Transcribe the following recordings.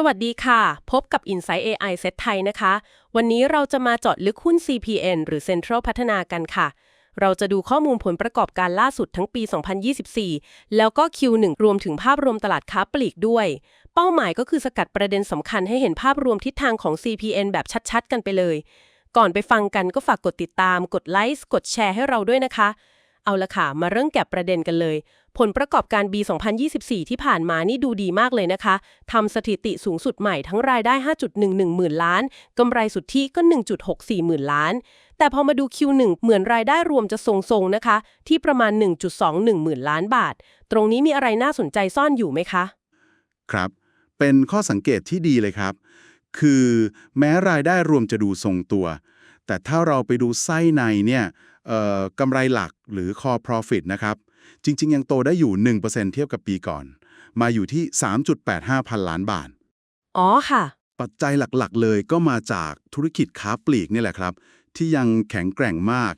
สวัสดีค่ะ พบกับ Insight AI Set ไทยนะคะ วันนี้เราจะมาเจาะลึกหุ้น CPN หรือ Central พัฒนากันค่ะ เราจะดูข้อมูลผลประกอบการล่าสุดทั้งปี 2024 แล้วก็ Q1 รวมถึงภาพรวมตลาดค้าปลีกด้วย เป้าหมายก็คือสกัดประเด็นสำคัญให้เห็นภาพรวมทิศทางของ CPN แบบชัดๆ กันไปเลย ก่อนไปฟังกันก็ฝากกดติดตาม กดไลค์ กดแชร์ให้เราด้วยนะคะ เอาละค่ะ มาเริ่มแกะประเด็นกันเลย ผลประกอบการ B 2024 ที่ผ่านมานี่ดูดีมากเลยนะคะทำสถิติสูงสุดใหม่ทั้งรายได้ 5.11 หมื่นล้านกำไรสุทธิก็ 1.64 หมื่นล้าน แต่พอมาดู Q1 เหมือนรายได้รวมจะทรงๆนะคะ ที่ประมาณ 1.21 หมื่นล้านบาท ตรงนี้มีอะไรน่าสนใจซ่อนอยู่ไหมคะ ครับ เป็นข้อสังเกตที่ดีเลยครับ คือแม้รายได้รวมจะดูทรงตัว แต่ถ้าเราไปดูไส้ในเนี่ยเอ่อกำไรหลักหรือ core profit นะครับ จริง ๆ ยังโตได้อยู่ 1%เทียบกับปีก่อน มาอยู่ที่ 3.85 พันล้านบาท อ๋อค่ะ ปัจจัยหลักๆ เลยก็มาจากธุรกิจค้าปลีกนี่แหละครับ ที่ยังแข็งแกร่งมาก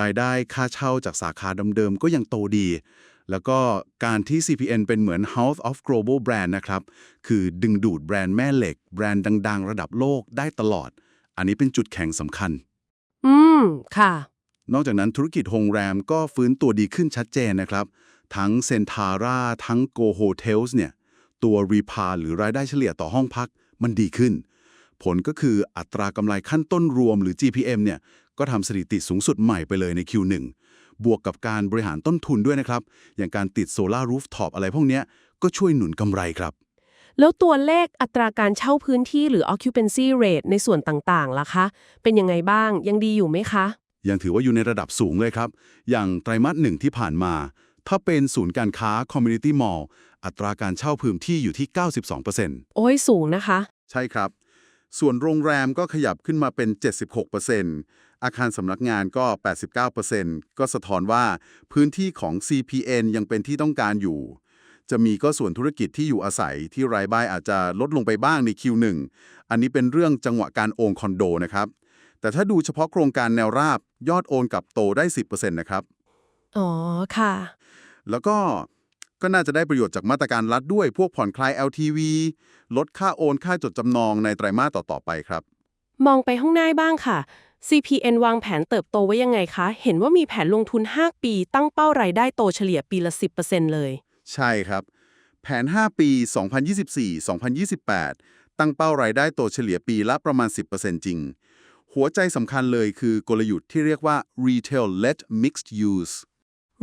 รายได้ค่าเช่าจากสาขาเดิมๆก็ยังโตดี แล้วก็การที่ CPN เป็นเหมือน House of Global Brand นะครับ คือดึงดูดแบรนด์แม่เหล็ก แบรนด์ดัง ๆ ระดับโลกได้ตลอด อันนี้เป็นจุดแข็งสำคัญ อืม ค่ะ นอกจากนั้นธุรกิจโรงแรมก็ฟื้นตัวดีขึ้นชัดเจนนะครับ ทั้งเซนทาร่าทั้ง Go Hotels เนี่ย ตัวรีพาหรือรายได้เฉลี่ยต่อห้องพักมันดีขึ้น ผลก็คืออัตรากำไรขั้นต้นรวมหรือ GPM เนี่ย ก็ทำสถิติสูงสุดใหม่ไปเลยใน Q1 บวกกับการบริหารต้นทุนด้วยนะครับ อย่างการติดโซลารูฟท็อปอะไรพวกเนี้ยก็ช่วยหนุนกำไรครับ แล้วตัวเลขอัตราการเช่าพื้นที่หรือ occupancy rate ในส่วนต่างๆล่ะคะ เป็นยังไงบ้างยังดีอยู่ไหมคะ ยังถือว่าอยู่ในระดับสูงเลยครับ อย่างไตรมาสหนึ่งที่ผ่านมา ถ้าเป็นศูนย์การค้า Community Mall อัตราการเช่าพื้นที่อยู่ที่ 92%โอ้ยสูงนะคะ ใช่ครับ ส่วนโรงแรมก็ขยับขึ้นมาเป็น 76%อาคารสำนักงานก็ 89%ก็สะท้อนว่าพื้นที่ของ CPN ยังเป็นที่ต้องการอยู่ จะมีก็ส่วนธุรกิจที่อยู่อาศัยที่รายได้อาจจะลดลงไปบ้างใน Q1 อันนี้เป็นเรื่องจังหวะการโอนคอนโดนะครับ แต่ถ้าดูเฉพาะโครงการแนวราบยอดโอนกลับโตได้ 10%นะครับ อ๋อ ค่ะ แล้วก็ก็น่าจะได้ประโยชน์จากมาตรการรัฐด้วยพวกผ่อนคลาย LTV ลดค่าโอนค่าจดจำนองในไตรมาสต่อๆไปครับ มองไปข้างหน้าบ้างค่ะ CPN วางแผนเติบโตไว้ยังไงคะ เห็นว่ามีแผนลงทุน 5 ปี ตั้งเป้ารายได้โตเฉลี่ยปีละ 10%เลย ใช่ครับ แผน 5 ปี 2024-2028 ตั้งเป้ารายได้โตเฉลี่ยปีละประมาณ 10%จริง หัวใจสำคัญเลยคือกลยุทธ์ที่เรียกว่า retail led mixed use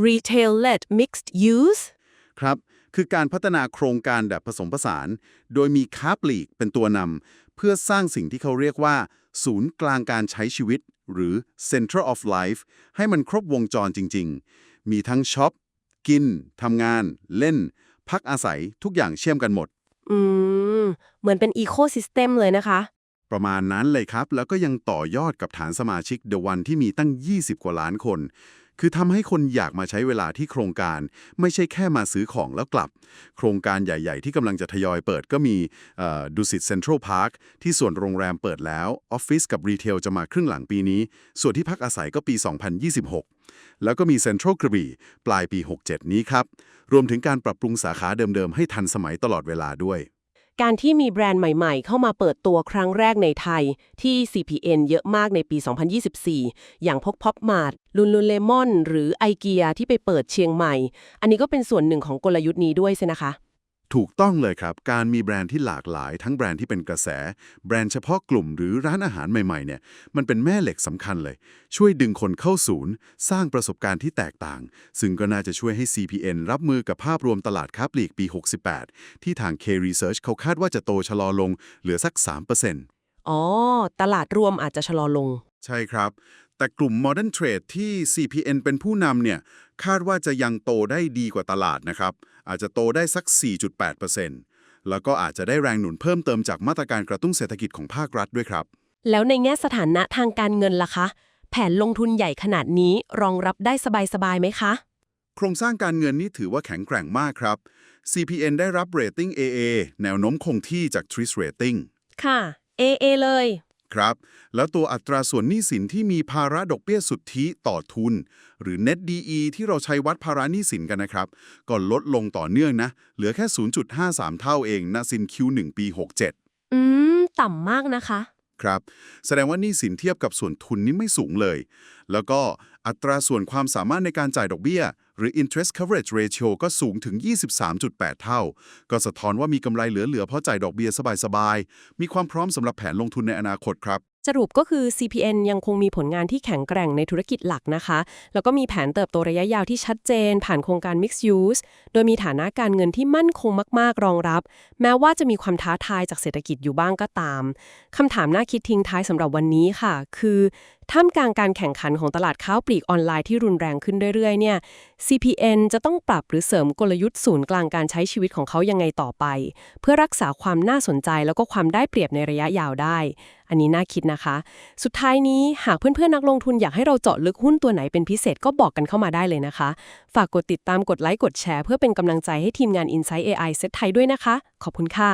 Retail led mixed use ครับคือการพัฒนาโครงการแบบผสมผสาน โดยมีค้าปลีกเป็นตัวนำเพื่อสร้างสิ่งที่เขาเรียกว่า ศูนย์กลางการใช้ชีวิต หรือ center of life ให้มันครบวงจรจริง ๆ มีทั้งช็อป กินทำงาน เล่น พักอาศัยทุกอย่างเชื่อมกันหมด อืม เหมือนเป็น ecosystem เลยนะคะ ประมาณนั้นเลยครับ แล้วก็ยังต่อยอดกับฐานสมาชิก The One ที่มีตั้ง 20 กว่าล้านคน คือทำให้คนอยากมาใช้เวลาที่โครงการไม่ใช่แค่มาซื้อของแล้วกลับ โครงการใหญ่ ๆ ที่กำลังจะทยอยเปิดก็มีดูสิตเซ็นทรัลพาร์คที่ส่วนโรงแรมเปิดแล้ว ออฟฟิศกับรีเทลจะมาครึ่งหลังปีนี้ ส่วนที่พักอาศัยก็ปี 2026 แล้วก็มีเซ็นทรัลกระบี่ปลายปี 67 นี้ครับ รวมถึงการปรับปรุงสาขาเดิมๆ ให้ทันสมัยตลอดเวลาด้วย การที่มีแบรนด์ใหม่ๆ เข้ามาเปิดตัวครั้งแรกในไทย ที่ CPN เยอะมากในปี 2024 อย่างพกพ็อปมาร์ทลุนลุนเลมอน หรือไอเกียที่ไปเปิดเชียงใหม่ อันนี้ก็เป็นส่วนหนึ่งของกลยุทธ์นี้ด้วยใช่นะคะ ถูกต้องเลยครับ การมีแบรนด์ที่หลากหลาย ทั้งแบรนด์ที่เป็นกระแส แบรนด์เฉพาะกลุ่มหรือร้านอาหารใหม่ๆเนี่ยมันเป็นแม่เหล็กสำคัญเลย ช่วยดึงคนเข้าศูนย์ สร้างประสบการณ์ที่แตกต่าง ซึ่งก็น่าจะช่วยให้ CPN รับมือกับภาพรวมตลาดค้าปลีกปี 68 ที่ทาง K Research เขาคาดว่าจะโตชะลอลงเหลือสัก 3%อ๋อ ตลาดรวมอาจจะชะลอลง ใช่ครับ แต่กลุ่ม Modern Trade ที่ CPN เป็นผู้นำเนี่ยคาดว่าจะยังโตได้ดีกว่าตลาดนะครับ อาจจะโตได้สัก 4.8%แล้วก็อาจจะได้แรงหนุนเพิ่มเติมจากมาตรการกระตุ้นเศรษฐกิจของภาครัฐด้วยครับ แล้วในแง่สถานะทางการเงินล่ะคะ แผนลงทุนใหญ่ขนาดนี้รองรับได้สบายๆไหมคะ โครงสร้างการเงินนี่ถือว่าแข็งแกร่งมากครับ CPN ได้รับเรตติ้ง AA แนวโน้มคงที่จาก TRIS Rating ค่ะ AA เลย ครับ แล้วตัวอัตราส่วนหนี้สินที่มีภาระดอกเบี้ยสุทธิต่อทุน หรือ net DE ที่เราใช้วัดภาระหนี้สินกันนะครับ ก็ลดลงต่อเนื่องนะ เหลือแค่ 0.53 เท่าเองณสิน Q1 ปี 67 อืม ต่ำมากนะคะ ครับ แสดงว่าหนี้สินเทียบกับส่วนทุนนี่ไม่สูงเลย แล้วก็อัตราส่วนความสามารถในการจ่ายดอกเบี้ย หรือ interest coverage ratio ก็สูงถึง 23.8 เท่า ก็สะท้อนว่ามีกำไรเหลือๆเพราะจ่ายดอกเบี้ยสบายๆ มีความพร้อมสำหรับแผนลงทุนในอนาคตครับสรุปก็คือ CPN ยังคงมีผลงานที่แข็งแกร่งในธุรกิจหลักนะคะ แล้วก็มีแผนเติบโตระยะยาวที่ชัดเจน ผ่านโครงการ Mixed Use โดยมีฐานะการเงินที่มั่นคงมาก ๆ รองรับ แม้ว่าจะมีความท้าทายจากเศรษฐกิจอยู่บ้างก็ตาม คำถามน่าคิดทิ้งท้ายสำหรับวันนี้ค่ะ คือ ท่ามกลางการแข่งขันของตลาดค้าปลีกออนไลน์ที่รุนแรงขึ้นเรื่อยๆ เนี่ย CPN จะต้องปรับหรือเสริมกลยุทธ์ศูนย์กลางการใช้ชีวิตของเขายังไงต่อไป เพื่อรักษาความน่าสนใจแล้วก็ความได้เปรียบในระยะยาวได้ อันนี้น่าคิดนะคะ สุดท้ายนี้หากเพื่อนๆนักลงทุนอยากให้เราเจาะลึกหุ้นตัวไหนเป็นพิเศษก็บอกกันเข้ามาได้เลยนะคะ ฝากกดติดตามกดไลค์กดแชร์ เพื่อเป็นกำลังใจให้ทีมงาน Insight AI เซตไทยด้วยนะคะ ขอบคุณค่ะ